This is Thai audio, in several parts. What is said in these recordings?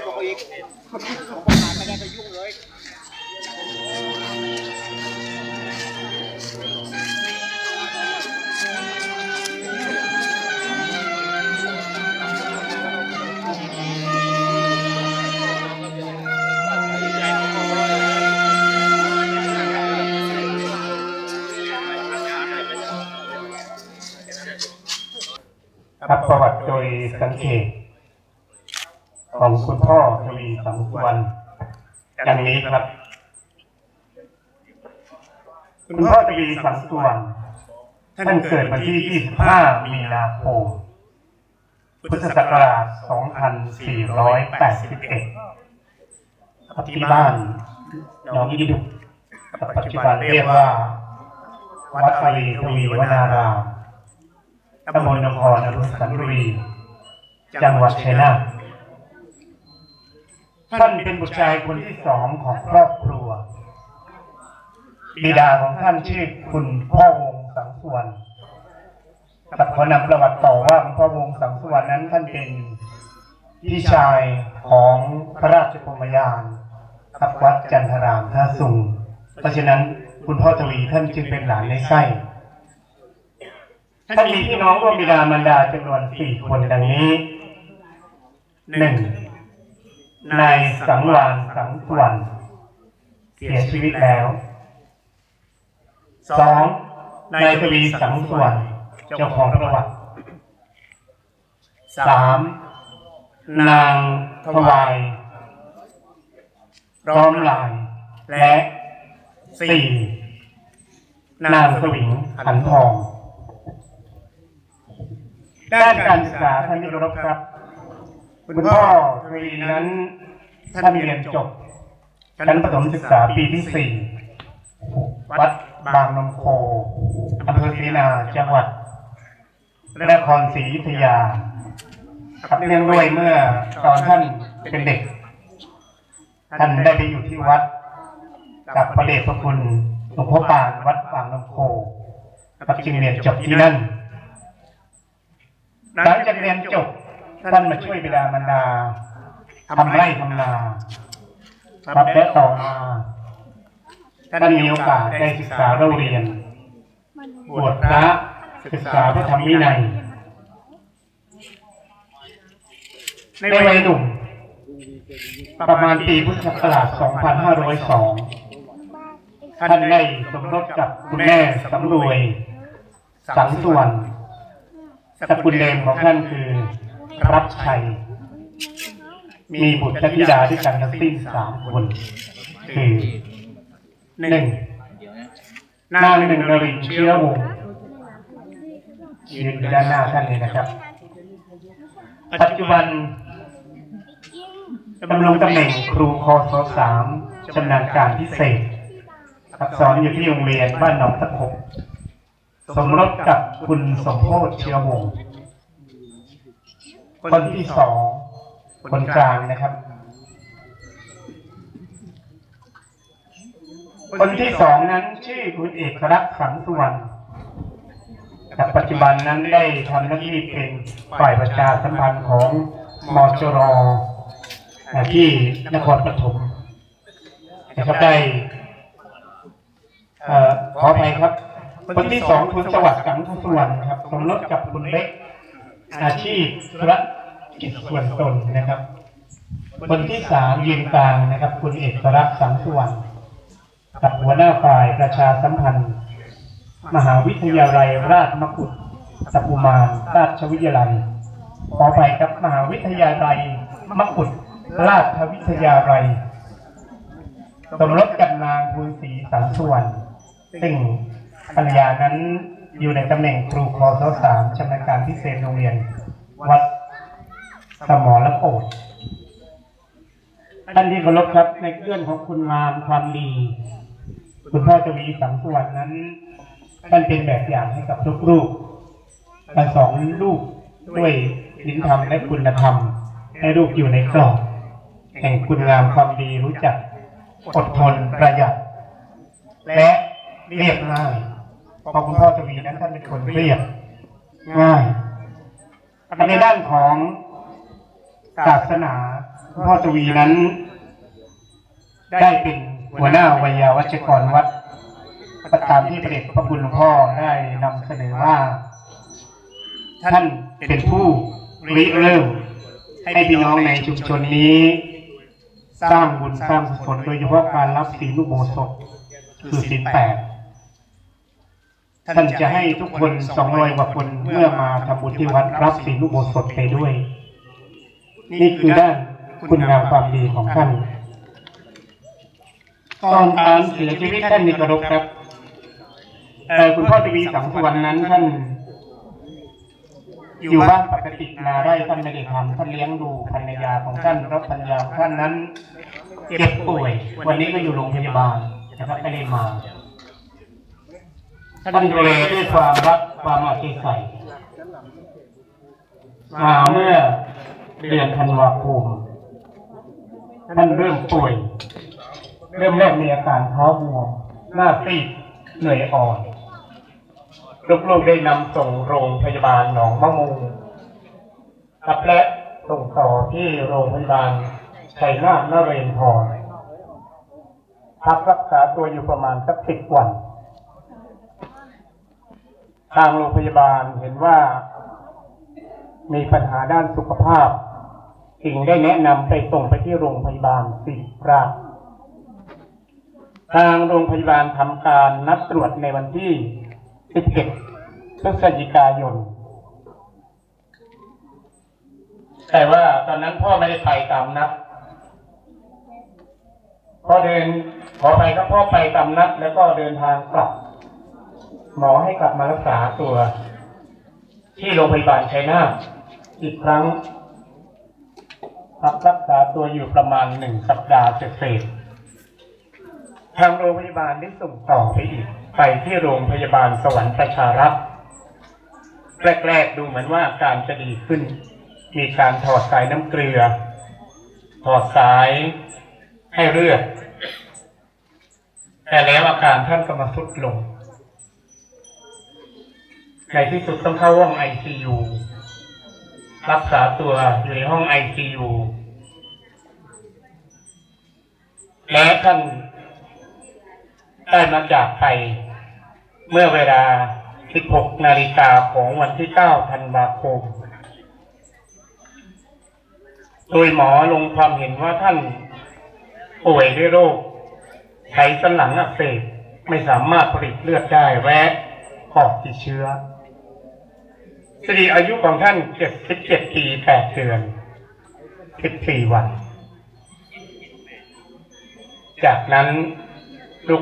เดียวเดียวนะเดี๋ยวมันชนคนลงไปอีกผมประกาศไม่ได้ไปยุ่งเลยครับประวัติโดยสังเกต ของคุณพ่อทวีสังสวรดังนี้ครับ คุณพ่อทวีสังสวรท่านเกิดวันที่ 25 มีนาคม พุทธศักราช 2481ครับที่บ้านหนองยีดุกปัจจุบันเรียกว่า วัดทวีทวีวนารามตำบลนครอรุณสันบุรี จังหวัดชัยนาท ท่านเป็นบุตรชายคนที่สองของครอบครัว บิดาของท่านชื่อคุณพ่อวงสังสวนครับขอนำประวัติต่อว่าคุณพ่อวงสังสวนนั้นท่านเป็นพี่ชายของพระราชพรมยานครับวัดจันทรามท่าสุง เพราะฉะนั้นคุณพ่อทวีท่านจึงเป็นหลานในไส้ท่านมีพี่น้องร่วมบิดามารดาจำนวนสี่คนดังนี้หนึ่ง นายสังวานสังสวรรณเสียชีวิตแล้วสองนายทวีสังสวรรณเจ้าของประวัติสามนางถวายร้อมลาย และสี่นางสวิงขันทอง ด้านการศึกษาท่านที่เคารครับ คุณพ่อทวีนั้นท่านเรียนจบชั้นประถมศึกษาปีที่สี่วัดบางนมโคอำเภอศรีนาจังหวัดนครศรีอยุธยาครับเนื่องด้วยเมื่อตอนท่านเป็นเด็ก ท่านได้ไปอยู่ที่วัด กับพระเดชพระคุณหลวงพ่อปานวัดบางนมโคครับจึงเรียนจบที่นั่นหลังจากเรียนจบ ท่านมาช่วยบิดามารดาทำไร่ทำนาครับและต่อมาท่านมีโอกาสได้ศึกษาเราเรียนบวชพระศึกษาพระธรรมวินัยในวัยหนุ่มประมาณปีพุทธศักราช 2502 ท่านได้สมรสกับคุณแม่สำรวย สังส่วนสกุลเดิมของท่านคือ รับชัย มีบุตรธิดาด้วยกันทั้งสิ้นสามคน คือหนึ่งนางหนึ่งนรินเชื้อวงยืนด้านหน้าท่านเลยนะครับ ปัจจุบันดำรงตำแหน่งครูคศสามชำนาญการพิเศษสอนอยู่ที่โรงเรียนบ้านหนองตะขบสมรสกับคุณสมโพธิเชื้อวงศ์ คนที่สองคนกลางนะครับ คนที่สองนั้นชื่อคุณเอกลักษ์สังสุวรรณแต่ปัจจุบันนั้นได้ทำหน้าที่เป็นฝ่ายประชาสัมพันธ์ของมจรที่นครปฐมนะครับได้เอ่อขออภัยครับ คนที่สองคุณสวัสดิ์สังสุวรรณครับสมรสกับคุณเล็ก อาชีพธุรกิจส่วนตนนะครับ คนที่สามยืนกลางนะครับ คุณเอกรักษ์สังสุวรรณกับหัวหน้าฝ่ายประชาสัมพันธ์ มหาวิทยาลัยราชมกุฏสัปุมารราชวิทยาลัยขอไปครับมหาวิทยาลัยมกุฏราชวิทยาลัยสมรสกับนางภูนศรีสังสุวรรณซึ่งภรรยานั้น อยู่ในตำแหน่งครูคอสสามชำนาญการพิเศษโรงเรียน วัดสมอและโอดท่านที่เคารพครับในเรื่องของคุณงามความดี คุณพ่อจะมีสังสวรรค์นั้นท่านเป็นแบบอย่างให้กับทุกลูกการสอนลูกด้วยลิ้นธรรมและคุณธรรม ให้ลูกอยู่ในกรอบแห่งคุณงามความดีรู้จัก อดทนประหยัด และเรียบง่าย เพราะคุณพ่อจะมีนั้นท่านเป็นคนเรียบง่ายในด้านของศาสนาพ่อทวีนั้น ได้เป็นหัวหน้าวิยาวัจกรวัดประตามที่ประเดชพระคุณหลวงพ่อได้นำเสนอว่า ท่านเป็นผู้ริเริ่มให้พี่น้องในชุมชนนี้ สร้างบุญสร้างกุศลโดยเฉพาะการรับศีลอุโบสถคือศีลแปด ท่านจะให้ทุกคนสองร้อยกว่าคนเมื่อมาทำบุญที่วัดรับศีลอุโบสถไปด้วย นี่คือด้านคุณงามความดีของท่าน ตอนการเสียชีวิตท่านนิกรบครับเอ่อคุณพ่อทวีสังสุวรรณนั้นท่าน อยู่บ้านปกตินาไร่ท่านไม่ได้ทำท่านเลี้ยงดูภรรยาของท่านเพราะภรรยาของท่านนั้นเจ็บป่วย วันนี้ก็อยู่โรงพยาบาลนะครับไม่ได้มา ท่านดูแลด้วยความรักความเอาใจใส่มาเมื่อเดือนธันวาคมท่านเริ่มป่วย เริ่มแรกมีอาการเท้าบวมหน้าซีดเหนื่อยอ่อนลูกๆได้นำส่งโรงพยาบาลหนองมะมูครับและส่งต่อที่โรงพยาบาลชัยนาทนเรนทรพักรักษาตัวอยู่ประมาณสักสิบวัน ทางโรงพยาบาลเห็นว่า มีปัญหาด้านสุขภาพจึงได้แนะนำไปส่งไปที่โรงพยาบาลศิริราชทางโรงพยาบาลทำการนัดตรวจในวันที่ 17 พฤศจิกายน แต่ว่าตอนนั้นพ่อไม่ได้ไปตามนัด พ่อเดินขอไปก็พ่อไปตามนัดแล้วก็เดินทางกลับ หมอให้กลับมารักษาตัว ที่โรงพยาบาลชัยนาทอีกครั้งพักรักษาตัวอยู่ประมาณหนึ่งสัปดาห์เศษๆทางโรงพยาบาลได้ส่งต่อไปอีก ไปที่โรงพยาบาลสวรรค์ประชารักษ์แรกๆดูเหมือนว่าอาการจะดีขึ้น มีการถอดสายน้ำเกลือ ถอดสายให้เลือดแต่แล้วอาการท่านก็มาทรุดลง ในที่สุดต้องเข้าห้องไอซียูรักษาตัวอยู่ในห้องไอซียูและท่านได้มาจากไปเมื่อเวลา 16 นาฬิกาของวันที่ 9 ธันวาคม โดยหมอลงความเห็นว่าท่านป่วยด้วยโรคไขสันหลังอักเสบไม่สามารถผลิตเลือดได้แวะปอดติดเชื้อ สรีอายุของท่าน77ปี8เดือน14วัน จากนั้น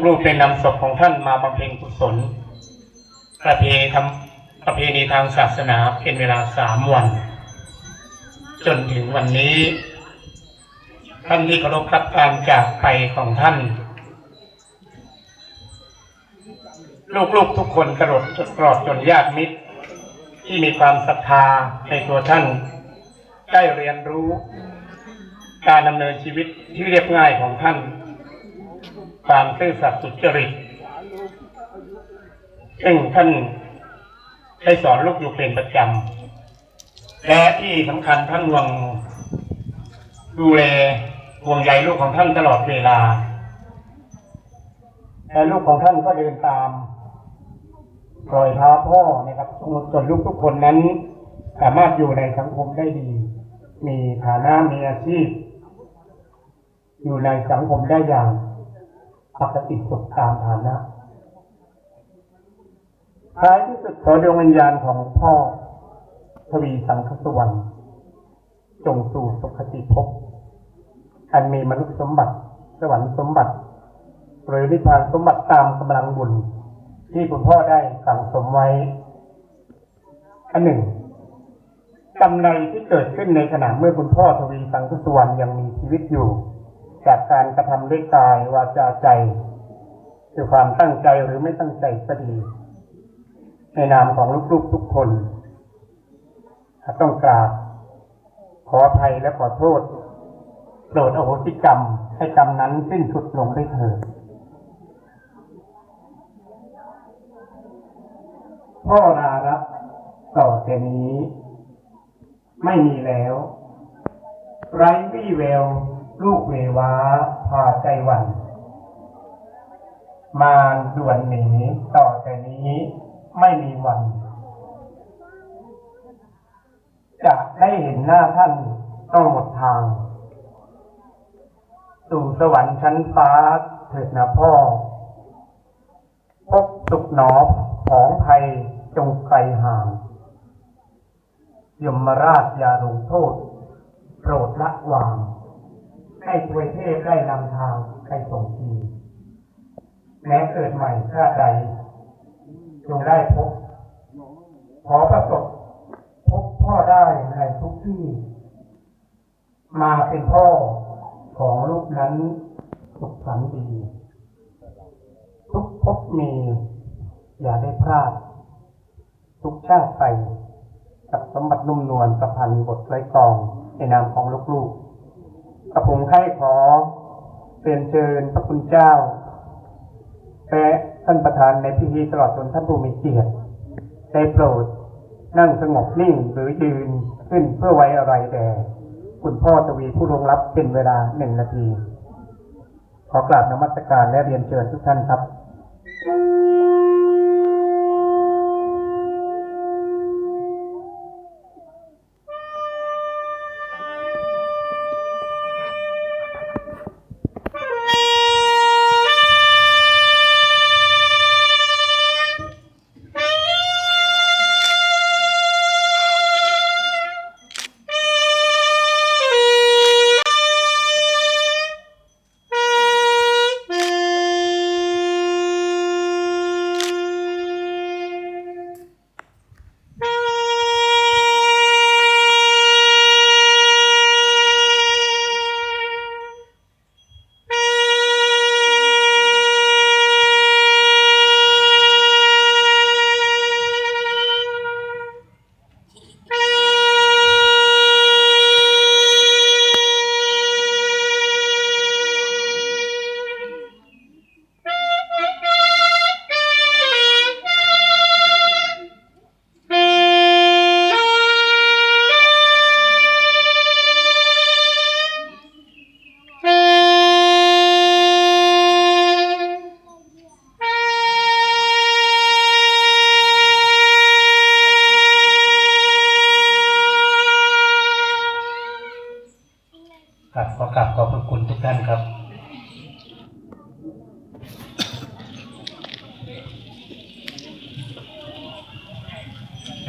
ลูกๆได้นำศพของท่านมาบำเพ็ญกุศล ประเพณีทำประเพณีทางศาสนาเป็นเวลาสามวัน จนถึงวันนี้ ท่านที่เคารพรับการจากไปของท่าน ลูกๆทุกคนกระโดดจดกรอดจนญาติมิตร ที่มีความศรัทธาในตัวท่าน ได้เรียนรู้ การดำเนินชีวิตที่เรียบง่ายของท่าน ความซื่อสัตย์สุจริตซึ่งท่านได้สอนลูกอยู่เป็นประจำ และที่สำคัญท่านวงดูแลห่วงใยลูกของท่านตลอดเวลาแต่ลูกของท่านก็เดินตาม รอยเท้าพ่อนะครับจนลูกทุกคนนั้น สามารถอยู่ในสังคมได้ดี มีฐานะมีอาชีพ อยู่ในสังคมได้อย่างปกติสุขตามฐานะท้ายที่สุดขอดวงวิญญาณของพ่อ ทวีสังคสวรรค์จงสู่สุขติภพอันมีมนุษย์สมบัติ สวรรค์สมบัติ หรือนิพพานสมบัติตามกำลังบุญ ที่คุณพ่อได้สั่งสมไว้ อันหนึ่งกำไรที่เกิดขึ้นในขณะเมื่อคุณพ่อทวีสังคสวรรค์ยังมีชีวิตอยู่ จากการกระทำด้วยกายวาจาใจคือความตั้งใจหรือไม่ตั้งใจก็ดี ในนามของลูกๆทุกคนต้องกราบ ขออภัยและขอโทษ โปรดอโหสิกรรมให้กรรมนั้นสิ้นสุดลงได้เถิด พ่อนารับต่อแต่นี้ ไม่มีแล้ว ไร้วี่แวว ลูกเววาพาใจวัน มารด่วนหนีต่อแต่นี้ไม่มีวัน จะได้เห็นหน้าท่านต้องหมดทาง สู่สวรรค์ชั้นฟ้าเถิดนะพ่อ พบสุขหนอ ของภัยจงไกลห่างยมราชยาลงโทษ โปรดละวาง ให้ทวยเทพได้นำทางใครส่งทีแม้เกิดใหม่ชาติใดจงได้พบ ขอประสบพบพ่อได้ในทุกที่ มาเป็นพ่อของลูกนั้นสุขสันต์ดี ทุกภพมี อย่าได้พลาด ทุกชาติไป กับสมบัตินุ่มนวลประพันธ์บทไร้กองในนามของลูกๆกระผมให้ขอเรียนเชิญพระคุณเจ้าและท่านประธานในพิธีตลอดจนท่านผู้มีเกียรติได้โปรดนั่งสงบนิ่งหรือยืนขึ้นเพื่อไว้อะไรแด่คุณพ่อทวีผู้ลงรับเป็นเวลาหนึ่งนาที ขอกราบนมัสการและเรียนเชิญทุกท่านครับครับ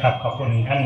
ครับขอบคุณท่าน